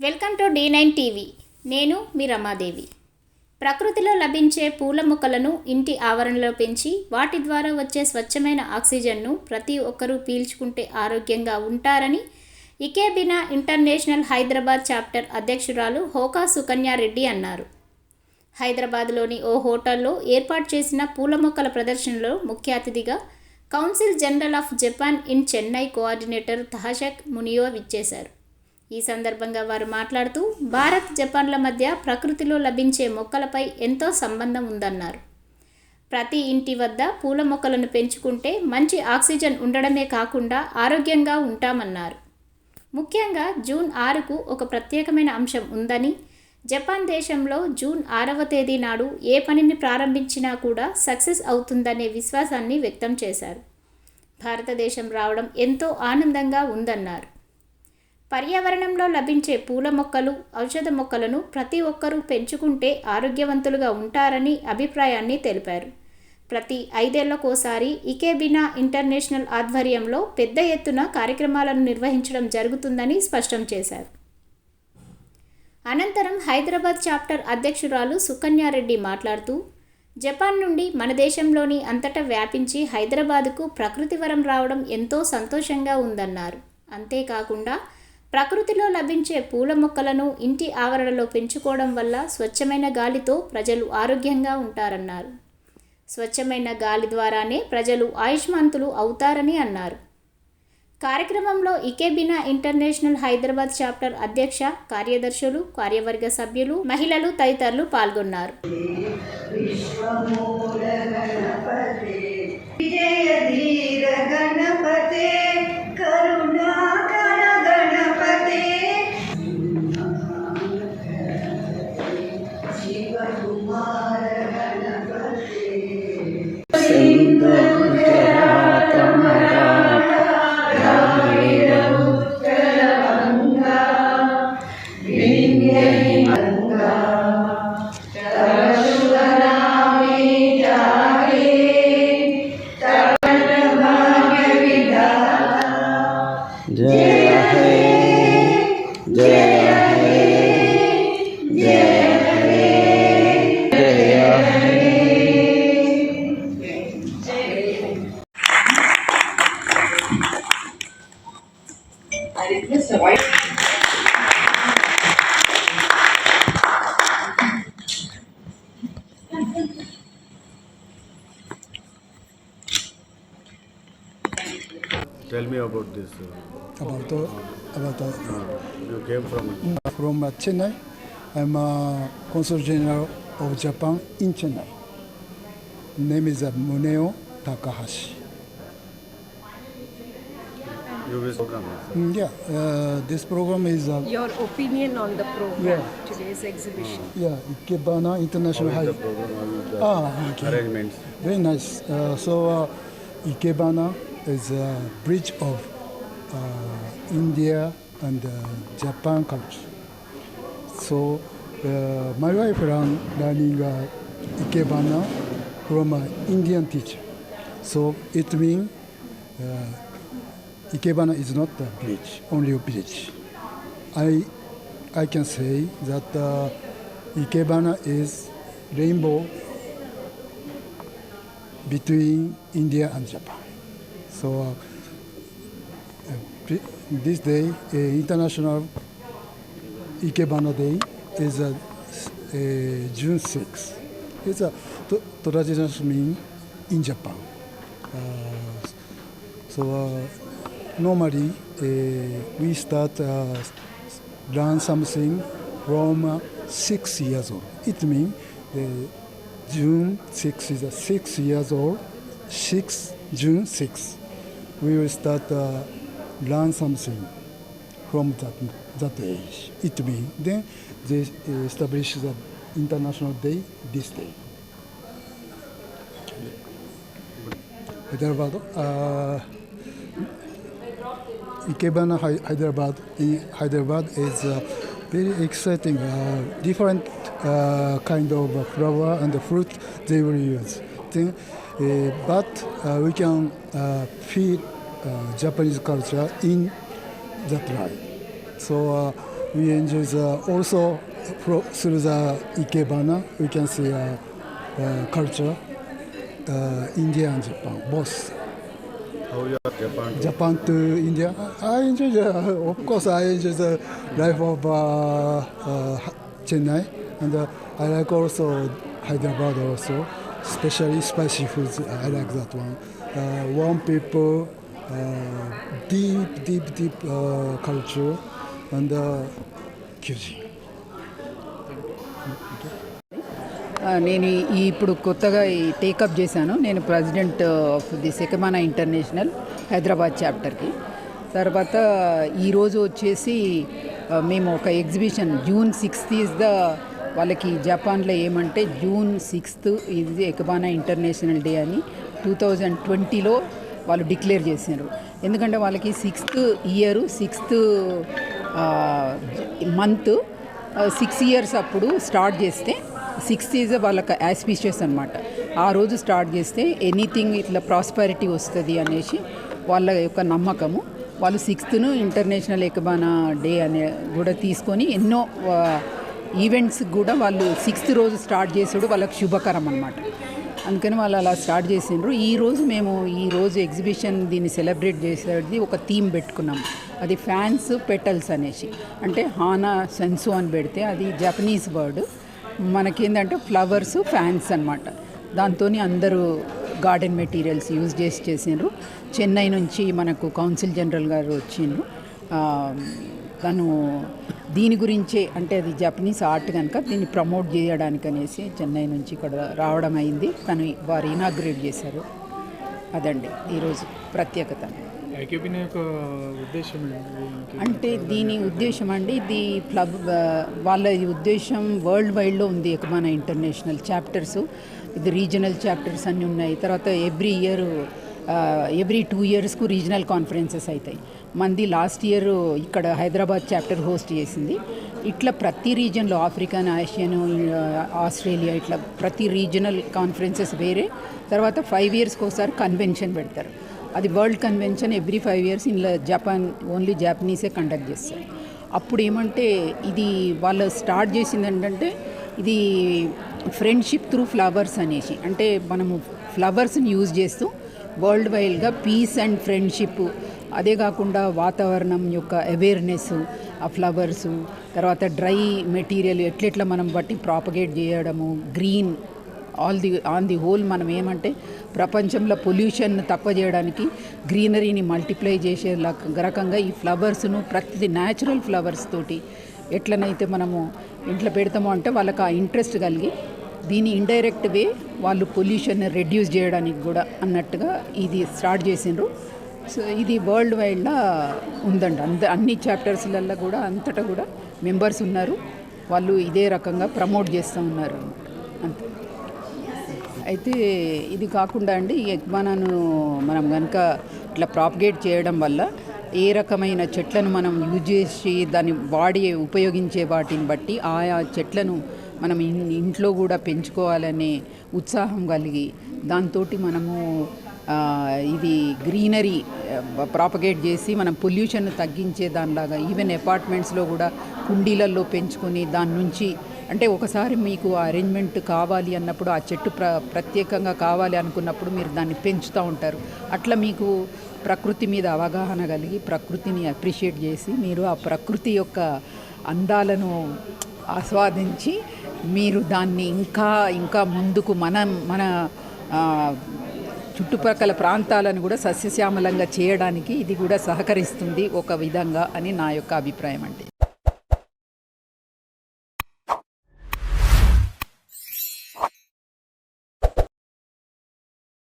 Welcome to the nine TV. నేను మీ రమాదేవి. ప్రకృతిలో లభించే పూల మొక్కలను ఇంటి ఆవరణలో పెంచి వాటి ద్వారా వచ్చే స్వచ్ఛమైన ఆక్సిజన్ను ప్రతి ఒక్కరూ పీల్చుకుంటే ఆరోగ్యంగా ఉంటారని ఇకేబినా ఇంటర్నేషనల్ హైదరాబాద్ చాప్టర్ అధ్యక్షురాలు హోకా సుకన్యారెడ్డి అన్నారు. హైదరాబాద్లోని ఓ హోటల్లో ఏర్పాటు చేసిన పూల మొక్కల ప్రదర్శనలో ముఖ్య అతిథిగా council general of Japan in Chennai coordinator తహషక్ మునియో విచ్చేశారు. ఈ సందర్భంగా వారు మాట్లాడుతూ భారత్ జపాన్ల మధ్య ప్రకృతిలో లభించే మొక్కలపై ఎంతో సంబంధం ఉందన్నారు. ప్రతి ఇంటి వద్ద పూల మొక్కలను పెంచుకుంటే మంచి ఆక్సిజన్ ఉండడమే కాకుండా ఆరోగ్యంగా ఉంటామన్నారు. ముఖ్యంగా జూన్ ఆరుకు ఒక ప్రత్యేకమైన అంశం ఉందని జపాన్ దేశంలో జూన్ ఆరవ తేదీ నాడు ఏ పనిని ప్రారంభించినా కూడా సక్సెస్ అవుతుందనే విశ్వాసాన్ని వ్యక్తం చేశారు. భారతదేశం రావడం ఎంతో ఆనందంగా ఉందన్నారు. పర్యావరణంలో లభించే పూల మొక్కలు ఔషధ మొక్కలను ప్రతి ఒక్కరూ పెంచుకుంటే ఆరోగ్యవంతులుగా ఉంటారని అభిప్రాయాన్ని తెలిపారు. ప్రతి ఐదేళ్ళకోసారి ఇకేబినా ఇంటర్నేషనల్ ఆధ్వర్యంలో పెద్ద ఎత్తున కార్యక్రమాలను నిర్వహించడం జరుగుతుందని స్పష్టం చేశారు. అనంతరం హైదరాబాద్ చాప్టర్ అధ్యక్షురాలు సుకన్యారెడ్డి మాట్లాడుతూ జపాన్ నుండి మన దేశంలోని అంతటా వ్యాపించి హైదరాబాదుకు ప్రకృతి వరం రావడం ఎంతో సంతోషంగా ఉందన్నారు. అంతేకాకుండా ప్రకృతిలో లభించే పూల మొక్కలను ఇంటి ఆవరణలో పెంచుకోవడం వల్ల స్వచ్ఛమైన గాలితో ప్రజలు ఆరోగ్యంగా ఉంటారన్నారు. స్వచ్ఛమైన గాలి ద్వారానే ప్రజలు ఆయుష్మంతులు అవుతారని అన్నారు. కార్యక్రమంలో ఇకేబినా ఇంటర్నేషనల్ హైదరాబాద్ చాప్టర్ అధ్యక్ష కార్యదర్శులు కార్యవర్గ సభ్యులు మహిళలు తదితరులు పాల్గొన్నారు. Yeah. Tell me about this. uh, about uh, about uh, You came from from uh, Chennai. I'm uh, Consul General of Japan in Chennai. Name is uh, Muneo Takahashi. you this program. Mm, yeah, uh, this program is uh, Your opinion on the program, Yeah. today's exhibition. yeah Ikebana How International is High. the program? How is the Ah, okay. arrangements? Very nice. Uh, so uh, Ikebana is a bridge of uh, India and uh, Japan culture. So uh, my wife learned learning uh, Ikebana from an Indian teacher. So it means uh, Ikebana is not a bridge, only a bridge. I I can say that uh, Ikebana is rainbow between India and Japan. So uh, uh, this day, uh, International Ikebana Day, is uh, June 6. It's a traditional mean in Japan. So normally we start learn something from six years old. It means June 6 is uh, six years old. Six June 6. We will start uh, learn something from that that age. It means then they establish the international day this day. Hyderabad. Uh, Ikebana Hyderabad Hyderabad is uh, very exciting. Uh, different uh, kind of flower and fruit they will use. Then, uh, but uh, we can uh, feel uh, Japanese culture in that light. So uh, we enjoy the, also fro- through the Ikebana, we can see uh, uh, culture, uh, India and Japan, both. How you are Japan? Japan to India. I enjoy the, of course, I enjoy the life of uh, uh, Chennai, and uh, I like also Hyderabad also, especially spicy foods. I like that one. Uh, warm people, uh, deep, deep, deep uh, culture, and uh, cuisine. Uh, నేను ఈ- ఇప్పుడు కొత్తగా ఈ take up చేశాను నేను president of the సెకమానా international Hyderabad చాప్టర్కి తర్వాత ఈరోజు వచ్చేసి uh, మేము ఒక exhibition June sixth is the వాళ్ళకి జపాన్లో ఏమంటే జూన్ సిక్స్త్ ఇది ఎకబానా ఇంటర్నేషనల్ డే అని టూ థౌజండ్ ట్వంటీలో వాళ్ళు డిక్లేర్ చేశారు. ఎందుకంటే వాళ్ళకి sixth year sixth month six years అప్పుడు స్టార్ట్ చేస్తే సిక్స్త్ ఈజ్ వాళ్ళకి యాస్పీషియస్ అనమాట ఆ రోజు స్టార్ట్ చేస్తే ఎనీథింగ్ ఇట్లా ప్రాస్పరిటీ వస్తుంది అనేసి వాళ్ళ యొక్క నమ్మకము. వాళ్ళు సిక్స్త్ను ఇంటర్నేషనల్ ఎకబానా డే అనే కూడా తీసుకొని ఎన్నో ఈవెంట్స్ కూడా వాళ్ళు సిక్స్త్ రోజు స్టార్ట్ చేసాడు వాళ్ళకి శుభకరం అనమాట అందుకని వాళ్ళు అలా స్టార్ట్ చేసిండ్రు. ఈరోజు మేము ఈ రోజు ఎగ్జిబిషన్ దీన్ని సెలబ్రేట్ చేసేది ఒక థీమ్ పెట్టుకున్నాం. అది ఫ్యాన్స్ పెటల్స్ అనేసి. అంటే హానా సెన్సు అని పెడితే అది జపనీస్ వర్డ్. మనకేంటంటే ఫ్లవర్స్ ఫ్యాన్స్ అనమాట దాంతో అందరూ గార్డెన్ మెటీరియల్స్ యూజ్ చేసి చేసిండ్రు. చెన్నై నుంచి మనకు కౌన్సిల్ జనరల్ గారు వచ్చిండ్రు. తను దీని గురించే అంటే అది జపనీస్ ఆర్ట్ కనుక దీన్ని ప్రమోట్ చేయడానికి అనేసి చెన్నై నుంచి ఇక్కడ రావడం అయింది. తను వారు ఇనాగ్రేట్ చేశారు. అదండి. ఈరోజు ప్రత్యేకత. ఉద్దేశం అంటే దీని ఉద్దేశం? అండి ఇది క్లబ్ వాళ్ళ ఉద్దేశం వరల్డ్ వైడ్లో ఉంది మన ఇంటర్నేషనల్ చాప్టర్స్ ఇది రీజనల్ చాప్టర్స్ అన్నీ ఉన్నాయి. తర్వాత ఎవ్రీ ఇయర్ ఎవ్రీ టూ ఇయర్స్కు రీజనల్ కాన్ఫరెన్సెస్ అవుతాయి. మంది లాస్ట్ ఇయర్ ఇక్కడ హైదరాబాద్ చాప్టర్ హోస్ట్ చేసింది. ఇట్లా ప్రతి రీజన్లో ఆఫ్రికన్ ఆసియన్ ఆస్ట్రేలియా ఇట్లా ప్రతి రీజనల్ కాన్ఫరెన్సెస్ వేరే. తర్వాత ఫైవ్ ఇయర్స్కి ఒకసారి కన్వెన్షన్ పెడతారు. అది world convention every five years ఇందులో జపాన్ ఓన్లీ జాపనీసే కండక్ట్ చేస్తారు. అప్పుడు ఏమంటే ఇది వాళ్ళు స్టార్ట్ చేసింది ఏంటంటే ఇది ఫ్రెండ్షిప్ త్రూ ఫ్లవర్స్ అనేసి. అంటే మనము ఫ్లవర్స్ని యూజ్ చేస్తూ వరల్డ్ వైడ్గా పీస్ అండ్ ఫ్రెండ్షిప్ అదే కాకుండా వాతావరణం యొక్క అవేర్నెస్ ఆ ఫ్లవర్స్ తర్వాత డ్రై మెటీరియల్ ఎట్లెట్లా మనం బట్టి ప్రాపగేట్ చేయడము green all the on the whole మనం ఏమంటే ప్రపంచంలో పొల్యూషన్ తక్కువ చేయడానికి గ్రీనరీని మల్టిప్లై చేసే లక్- రకంగా ఈ ఫ్లవర్స్ను ప్రతిది న్యాచురల్ ఫ్లవర్స్ తోటి ఎట్లనైతే మనము ఇంట్లో పెడతామో అంటే వాళ్ళకి ఆ ఇంట్రెస్ట్ కలిగి దీని ఇండైరెక్ట్ వే వాళ్ళు పొల్యూషన్ రెడ్యూస్ చేయడానికి కూడా అన్నట్టుగా ఇది స్టార్ట్ చేసిండ్రు. సో ఇది వరల్డ్ వైడ్లో ఉందండి. అంత అన్ని చాప్టర్స్లలో కూడా అంతటా కూడా మెంబర్స్ ఉన్నారు. వాళ్ళు ఇదే రకంగా ప్రమోట్ చేస్తూ ఉన్నారు అంతే. అయితే ఇది కాకుండా అండి ఈ మనం కనుక ఇట్లా ప్రాపగేట్ చేయడం వల్ల ఏ రకమైన చెట్లను మనం యూజ్ చేసి దాన్ని వాడి ఉపయోగించే వాటిని బట్టి ఆయా చెట్లను మనం ఇన్- ఇంట్లో కూడా పెంచుకోవాలనే ఉత్సాహం కలిగి దాంతో మనము ఇది గ్రీనరీ ప్రాపగేట్ చేసి మనం పొల్యూషన్ తగ్గించే దానిలాగా ఈవెన్ అపార్ట్మెంట్స్లో కూడా కుండీలలో పెంచుకొని దాని నుంచి అంటే ఒకసారి మీకు ఆ అరేంజ్మెంట్ కావాలి అన్నప్పుడు ఆ చెట్టు ప్ర ప్రత్యేకంగా కావాలి అనుకున్నప్పుడు మీరు దాన్ని పెంచుతూ ఉంటారు. అట్లా మీకు ప్రకృతి మీద అవగాహన కలిగి ప్రకృతిని అప్రిషియేట్ చేసి మీరు ఆ ప్రకృతి యొక్క అందాలను ఆస్వాదించి మీరు దాన్ని ఇంకా ఇంకా ముందుకు మన మన చుట్టుపక్కల ప్రాంతాలను కూడా సస్యశ్యామలంగా చేయడానికి ఇది కూడా సహకరిస్తుంది ఒక విధంగా అని నా యొక్క అభిప్రాయం అండి.